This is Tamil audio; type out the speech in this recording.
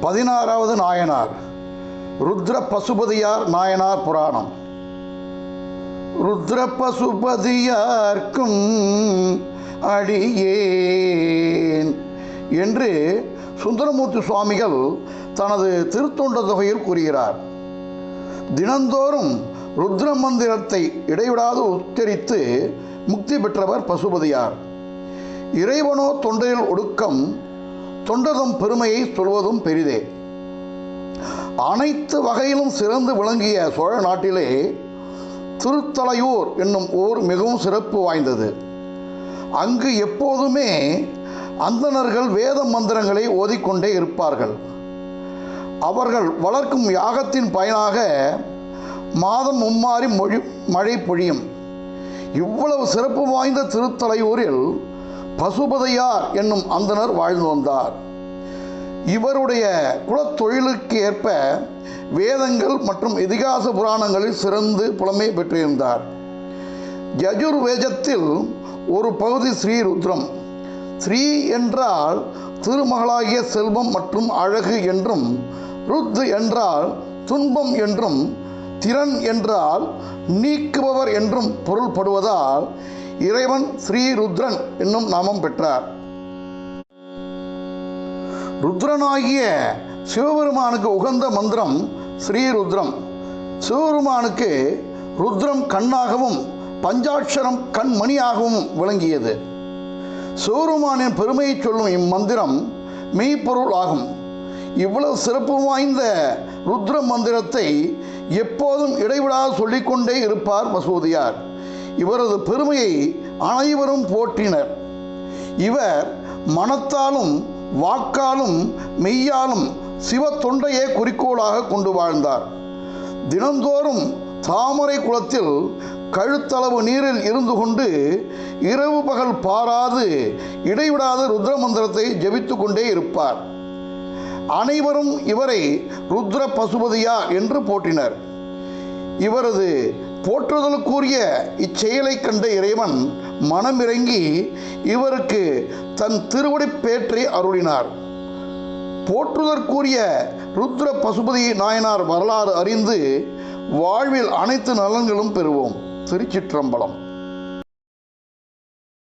பதினாறாவது நாயனார். ருத்ர பசுபதியார் நாயனார் புராணம். ருத்ர பசுபதியார்க்கும் அடியேன் என்று சுந்தரமூர்த்தி சுவாமிகள் தனது திருத்தொண்ட தொகையில் கூறுகிறார். தினந்தோறும் ருத்ர மந்திரத்தை இடைவிடாது உச்சரித்து முக்தி பெற்றவர் பசுபதியார். இறைவனோ தொண்டையில் ஒடுக்கம் தொண்டதம் பெருமையை சொல்வதும் பெரிதே. அனைத்து வகையிலும் சிறந்து விளங்கிய சோழ நாட்டிலே திருத்தலையூர் என்னும் ஊர் மிகவும் சிறப்பு வாய்ந்தது. அங்கு எப்போதுமே அந்தணர்கள் வேத மந்திரங்களை ஓதிக்கொண்டே இருப்பார்கள். அவர்கள் வளர்க்கும் யாகத்தின் பயனாக மாதம் மும்மாறி மொழி மழை பொழியும். இவ்வளவு சிறப்பு வாய்ந்த திருத்தலையூரில் பசுபதையார் என்னும் அந்தனர் வாழ்ந்து வந்தார். இவருடைய குலத்தொழிலுக்கு ஏற்ப வேதங்கள் மற்றும் இதிகாச புராணங்களில் சிறந்து புலமை பெற்றிருந்தார். யஜுர்வேஜத்தில் ஒரு பகுதி ஸ்ரீ ருத்ரம் ஸ்ரீ என்றால் திருமகளாகிய செல்வம் மற்றும் அழகு என்றும் ருத் என்றால் துன்பம் என்றும் திறன் என்றால் நீக்குபவர் என்றும் பொருள்படுவதால் இறைவன் ஸ்ரீ ருத்ரன் என்னும் நாமம் பெற்றார். ருத்ரனாகிய சிவபெருமானுக்கு உகந்த மந்திரம் ஸ்ரீருத்ரம். சிவபெருமானுக்கு ருத்ரம் கண்ணாகவும் பஞ்சாட்சரம் கண்மணியாகவும் விளங்கியது. சிவபெருமானின் பெருமையை சொல்லும் இம்மந்திரம் மெய்ப்பொருள் ஆகும். இவ்வளவு சிறப்பு வாய்ந்த ருத்ர மந்திரத்தை எப்போதும் இடைவிடாது சொல்லிக்கொண்டே இருப்பார் மசூதியார். இவரது பெருமையை அனைவரும் போற்றினர். இவர் மனத்தாலும் வாக்காலும் மெய்யாலும் சிவ தொண்டையே குறிக்கோளாக கொண்டு வாழ்ந்தார். தினந்தோறும் தாமரை குளத்தில் கழுத்தளவு நீரில் இருந்து கொண்டு இரவு பகல் பாராது இடைவிடாத ருத்ர மந்திரத்தை ஜபித்து கொண்டே இருப்பார். அனைவரும் இவரை ருத்ர பசுபதியா என்று போற்றினர். இவரது போற்றுதலுக்குரிய இச்செயலை கண்ட இறைவன் மனமிறங்கி இவருக்கு தன் திருவடி பேற்றை அருளினார். போற்றுதற்குரிய ருத்ர பசுபதி நாயனார் வரலாறு அறிந்து வாழ்வில் அனைத்து நலன்களும் பெறுவோம். திருச்சிற்றம்பலம்.